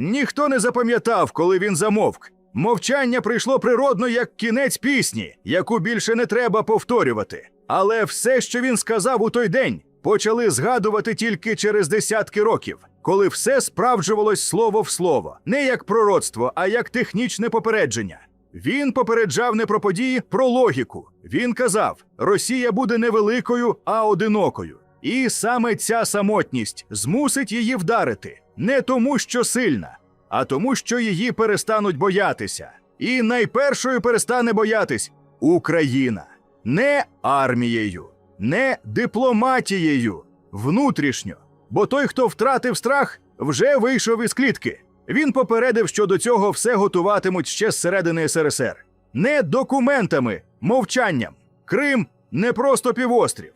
Ніхто не запам'ятав, коли він замовк. Мовчання прийшло природно як кінець пісні, яку більше не треба повторювати. Але все, що він сказав у той день, почали згадувати тільки через десятки років, коли все справджувалось слово в слово, не як пророцтво, а як технічне попередження. Він попереджав не про події, про логіку. Він казав: Росія буде не великою, а одинокою. І саме ця самотність змусить її вдарити не тому, що сильна, а тому, що її перестануть боятися. І найпершою перестане боятись Україна не армією, не дипломатією, внутрішньо. Бо той, хто втратив страх, вже вийшов із клітки. Він попередив, що до цього все готуватимуть ще з середини СРСР. Не документами, мовчанням. Крим не просто півострів.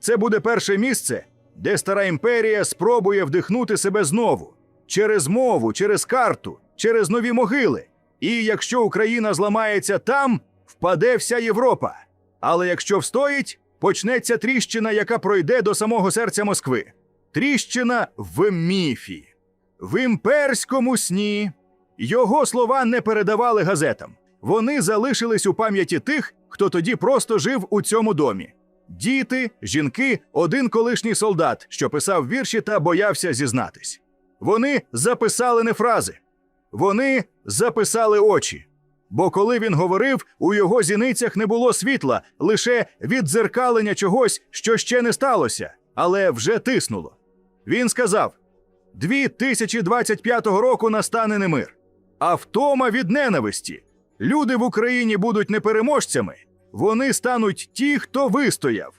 Це буде перше місце, де стара імперія спробує вдихнути себе знову через мову, через карту, через нові могили. І якщо Україна зламається там, впаде вся Європа. Але якщо встоїть, почнеться тріщина, яка пройде до самого серця Москви. Тріщина в міфі, в імперському сні. Його слова не передавали газетам. Вони залишились у пам'яті тих, хто тоді просто жив у цьому домі. Діти, жінки, один колишній солдат, що писав вірші та боявся зізнатись. Вони записали не фрази, вони записали очі. Бо коли він говорив, у його зіницях не було світла, лише віддзеркалення чогось, що ще не сталося, але вже тиснуло. Він сказав: 2025 року настане не мир, а втома від ненависті. Люди в Україні будуть не переможцями, вони стануть ті, хто вистояв.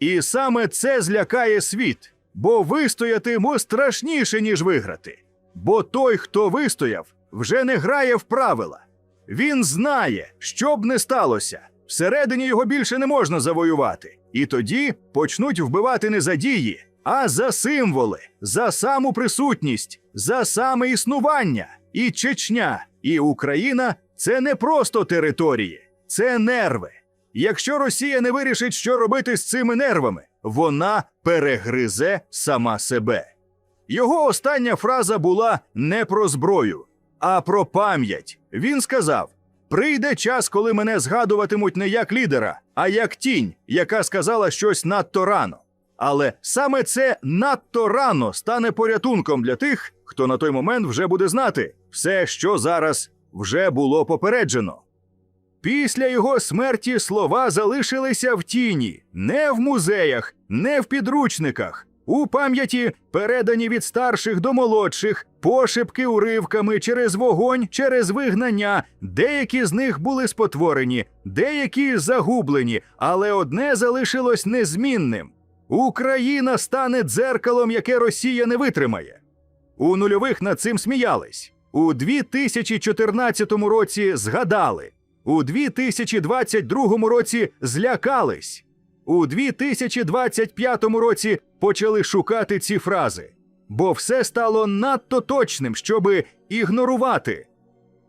І саме це злякає світ, бо вистояти мо страшніше, ніж виграти. Бо той, хто вистояв, вже не грає в правила. Він знає, що б не сталося. Всередині його більше не можна завоювати. І тоді почнуть вбивати не за дії, а за символи, за саму присутність, за саме існування. І Чечня, і Україна це не просто території, це нерви. Якщо Росія не вирішить, що робити з цими нервами, вона перегризе сама себе. Його остання фраза була не про зброю, а про пам'ять. Він сказав: прийде час, коли мене згадуватимуть не як лідера, а як тінь, яка сказала щось надто рано. Але саме це надто рано стане порятунком для тих, хто на той момент вже буде знати все, що зараз вже було попереджено. Після його смерті слова залишилися в тіні, не в музеях, не в підручниках. У пам'яті передані від старших до молодших, пошепки уривками через вогонь, через вигнання. Деякі з них були спотворені, деякі загублені, але одне залишилось незмінним: Україна стане дзеркалом, яке Росія не витримає. У нульових над цим сміялись. У 2014 році згадали. У 2022 році злякались. У 2025 році почали шукати ці фрази, бо все стало надто точним, щоби ігнорувати.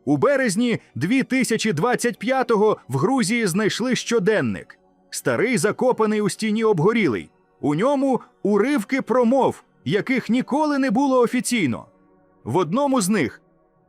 У березні 2025-го в Грузії знайшли щоденник, старий закопаний у стіні обгорілий. У ньому уривки промов, яких ніколи не було офіційно. В одному з них,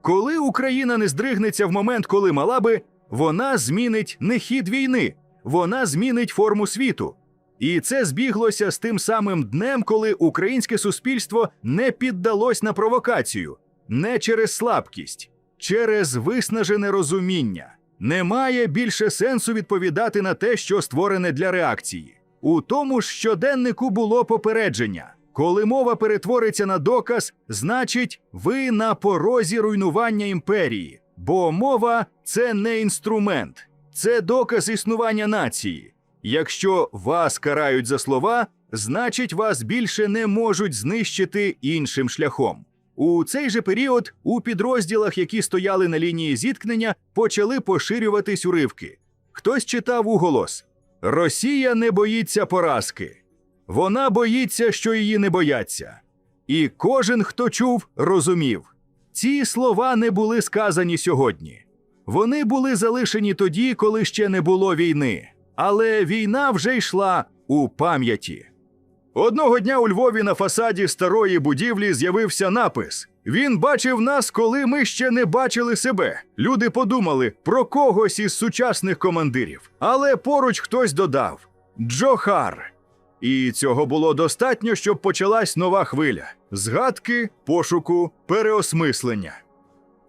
коли Україна не здригнеться в момент, коли мала би, вона змінить не хід війни, вона змінить форму світу. І це збіглося з тим самим днем, коли українське суспільство не піддалось на провокацію, не через слабкість, через виснажене розуміння. Немає більше сенсу відповідати на те, що створене для реакції. У тому ж щоденнику було попередження. Коли мова перетвориться на доказ, значить, ви на порозі руйнування імперії, бо мова це не інструмент, це доказ існування нації. Якщо вас карають за слова, значить вас більше не можуть знищити іншим шляхом. У цей же період у підрозділах, які стояли на лінії зіткнення, почали поширюватись уривки. Хтось читав уголос: Росія не боїться поразки. Вона боїться, що її не бояться. І кожен, хто чув, розумів. Ці слова не були сказані сьогодні. Вони були залишені тоді, коли ще не було війни. Але війна вже йшла у пам'яті. Одного дня у Львові на фасаді старої будівлі з'явився напис Він бачив нас, коли ми ще не бачили себе. Люди подумали про когось із сучасних командирів. Але поруч хтось додав Джохар. І цього було достатньо, щоб почалась нова хвиля згадки, пошуку, переосмислення.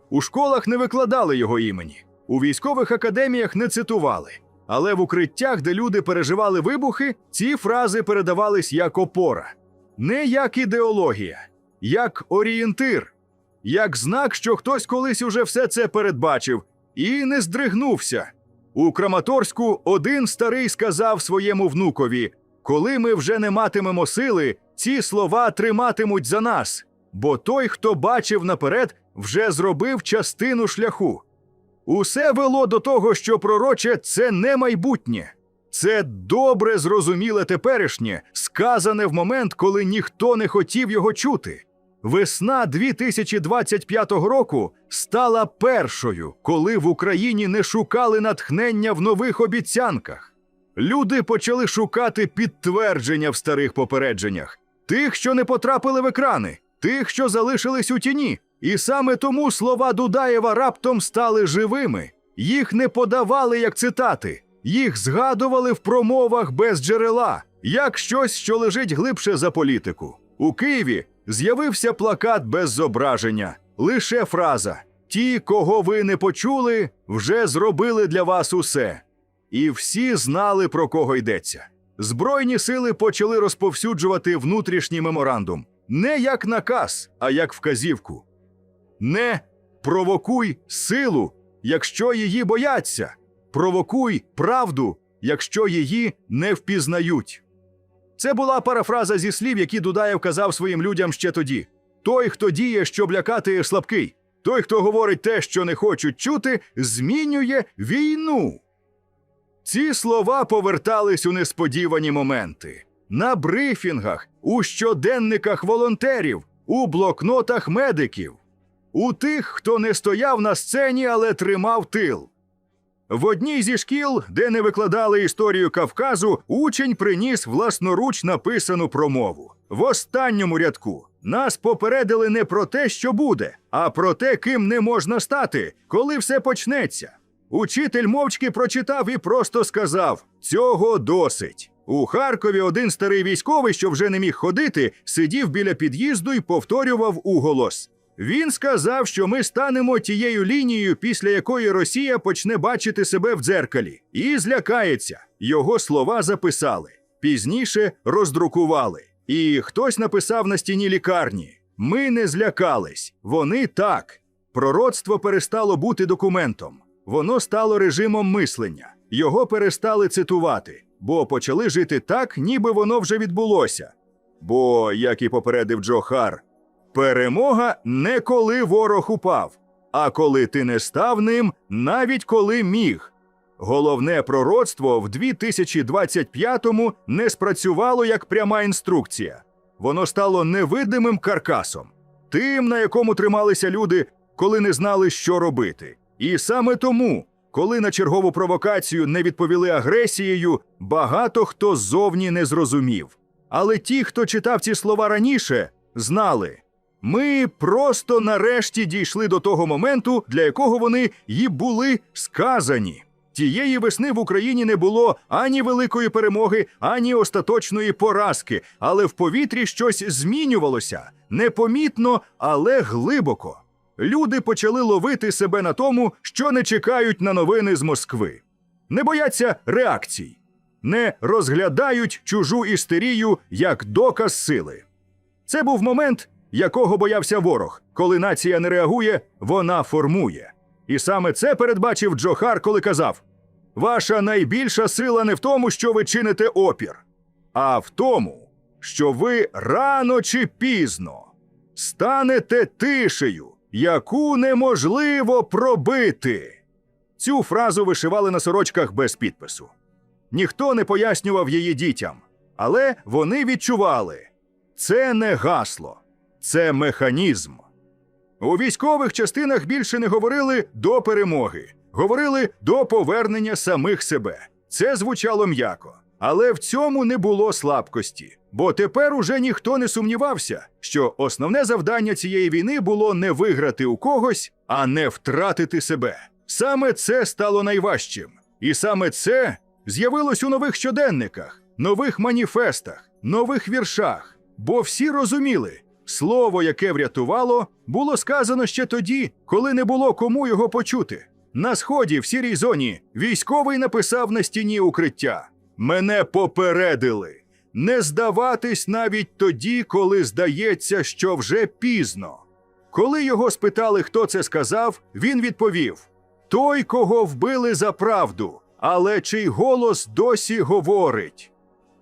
У школах не викладали його імені, у військових академіях не цитували. Але в укриттях, де люди переживали вибухи, ці фрази передавались як опора, не як ідеологія, як орієнтир, як знак, що хтось колись уже все це передбачив і не здригнувся. У Краматорську один старий сказав своєму внукові: коли ми вже не матимемо сили, ці слова триматимуть за нас, бо той, хто бачив наперед, вже зробив частину шляху. Усе вело до того, що пророче це не майбутнє, це добре зрозуміле теперішнє, сказане в момент, коли ніхто не хотів його чути. Весна 2025 року стала першою, коли в Україні не шукали натхнення в нових обіцянках. Люди почали шукати підтвердження в старих попередженнях, тих, що не потрапили в екрани, тих, що залишились у тіні. І саме тому слова Дудаєва раптом стали живими. Їх не подавали як цитати, їх згадували в промовах без джерела, як щось, що лежить глибше за політику. У Києві з'явився плакат без зображення, лише фраза: Ті, кого ви не почули, вже зробили для вас усе. І всі знали, про кого йдеться. Збройні сили почали розповсюджувати внутрішній меморандум не як наказ, а як вказівку. Не провокуй силу, якщо її бояться, провокуй правду, якщо її не впізнають. Це була парафраза зі слів, які Дудаєв казав своїм людям ще тоді: той, хто діє, щоб лякати слабкий, той, хто говорить те, що не хочуть чути, змінює війну. Ці слова повертались у несподівані моменти на брифінгах, у щоденниках волонтерів, у блокнотах медиків, у тих, хто не стояв на сцені, але тримав тил. В одній зі шкіл, де не викладали історію Кавказу, учень приніс власноруч написану промову. В останньому рядку нас попередили не про те, що буде, а про те, ким не можна стати, коли все почнеться. Учитель мовчки прочитав і просто сказав: цього досить. У Харкові один старий військовий, що вже не міг ходити, сидів біля під'їзду і повторював уголос. Він сказав, що ми станемо тією лінією, після якої Росія почне бачити себе в дзеркалі, і злякається. Його слова записали. Пізніше роздрукували. І хтось написав на стіні лікарні: Ми не злякались, вони так. Пророцтво перестало бути документом. Воно стало режимом мислення. Його перестали цитувати, бо почали жити так, ніби воно вже відбулося. Бо, як і попередив Джо Хар, перемога не коли ворог упав, а коли ти не став ним, навіть коли міг. Головне пророцтво в 2025-му не спрацювало як пряма інструкція. Воно стало невидимим каркасом, тим, на якому трималися люди, коли не знали, що робити. І саме тому, коли на чергову провокацію не відповіли агресією, багато хто ззовні не зрозумів. Але ті, хто читав ці слова раніше, знали. Ми просто нарешті дійшли до того моменту, для якого вони й були сказані. Тієї весни в Україні не було ані великої перемоги, ані остаточної поразки, але в повітрі щось змінювалося непомітно, але глибоко. Люди почали ловити себе на тому, що не чекають на новини з Москви, не бояться реакцій, не розглядають чужу істерію як доказ сили. Це був момент, якого боявся ворог. Коли нація не реагує, вона формує. І саме це передбачив Джохар, коли казав: Ваша найбільша сила не в тому, що ви чините опір, а в тому, що ви рано чи пізно станете тишею, яку неможливо пробити. Цю фразу вишивали на сорочках без підпису. Ніхто не пояснював її дітям, але вони відчували це не гасло, це механізм. У військових частинах більше не говорили до перемоги, говорили до повернення самих себе. Це звучало м'яко, Але в цьому не було слабкості, бо тепер уже ніхто не сумнівався, що основне завдання цієї війни було не виграти у когось, а не втратити себе. Саме це стало найважчим. І саме це з'явилось у нових щоденниках, нових маніфестах, нових віршах. Бо всі розуміли, слово, яке врятувало, було сказано ще тоді, коли не було кому його почути. На сході, в сірій зоні, військовий написав на стіні укриття: Мене попередили. Не здаватись навіть тоді, коли здається, що вже пізно. Коли його спитали, хто це сказав, він відповів: Той, кого вбили за правду, але чий голос досі говорить.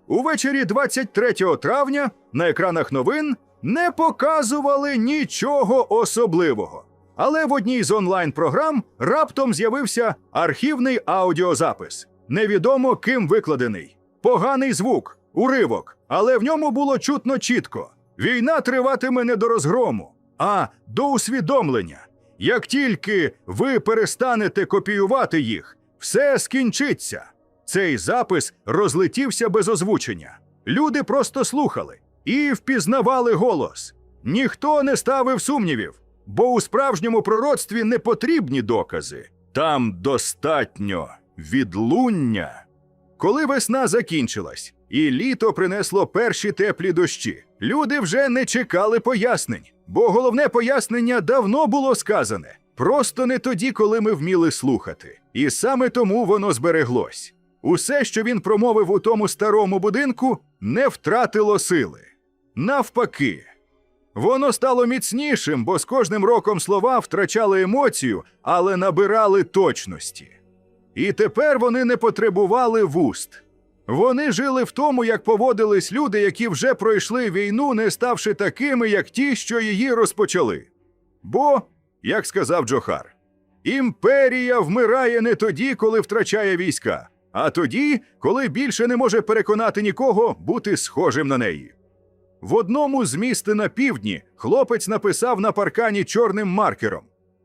Увечері 23 травня на екранах новин не показували нічого особливого. Але в одній з онлайн-програм раптом з'явився архівний аудіозапис. Невідомо ким викладений. Поганий звук, уривок, але в ньому було чутно чітко: війна триватиме не до розгрому, а до усвідомлення. Як тільки ви перестанете копіювати їх, все скінчиться. Цей запис розлетівся без озвучення. Люди просто слухали і впізнавали голос. Ніхто не ставив сумнівів, бо у справжньому пророцтві не потрібні докази. Там достатньо відлуння. Коли весна закінчилась і літо принесло перші теплі дощі, люди вже не чекали пояснень, бо головне пояснення давно було сказане. Просто не тоді, коли ми вміли слухати. І саме тому воно збереглось. Усе, що він промовив у тому старому будинку, не втратило сили. Навпаки, воно стало міцнішим, бо з кожним роком слова втрачали емоцію, але набирали точності. І тепер вони не потребували вуст. Вони жили в тому, як поводились люди, які вже пройшли війну, не ставши такими, як ті, що її розпочали. Бо, як сказав Джохар, імперія вмирає не тоді, коли втрачає війська, а тоді, коли більше не може переконати нікого бути схожим на неї. В одному з міст на півдні хлопець написав на паркані чорним маркером: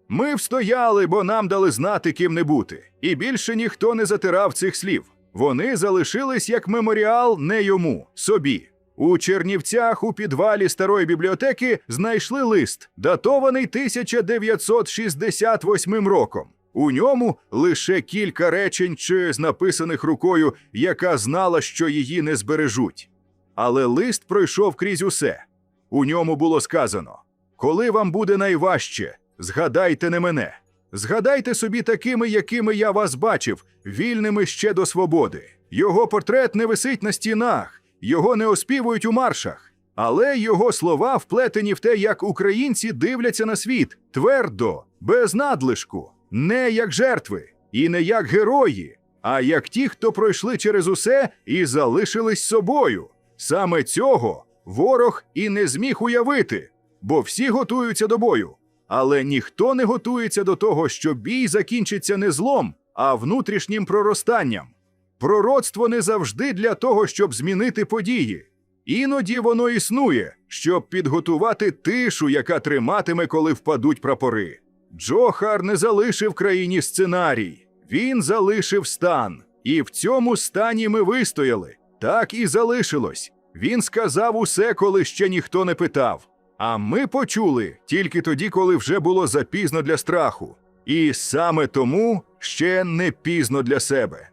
Ми встояли, бо нам дали знати, ким не бути, і більше ніхто не затирав цих слів. Вони залишились як меморіал не йому, собі. У Чернівцях у підвалі старої бібліотеки знайшли лист, датований 1968 роком. У ньому лише кілька речень чи з написаних рукою, яка знала, що її не збережуть. Але лист пройшов крізь усе. У ньому було сказано: Коли вам буде найважче, згадайте не мене. Згадайте собі такими, якими я вас бачив, вільними ще до свободи. Його портрет не висить на стінах, його не оспівують у маршах, але його слова вплетені в те, як українці дивляться на світ твердо, без надлишку, не як жертви і не як герої, а як ті, хто пройшли через усе і залишились собою. Саме цього ворог і не зміг уявити, бо всі готуються до бою. Але ніхто не готується до того, що бій закінчиться не злом, а внутрішнім проростанням. Пророцтво не завжди для того, щоб змінити події. Іноді воно існує, щоб підготувати тишу, яка триматиме, коли впадуть прапори. Джохар не залишив країні сценарій, він залишив стан. І в цьому стані ми вистояли. Так і залишилось. Він сказав усе, коли ще ніхто не питав. А ми почули тільки тоді, коли вже було запізно для страху. І саме тому ще не пізно для себе.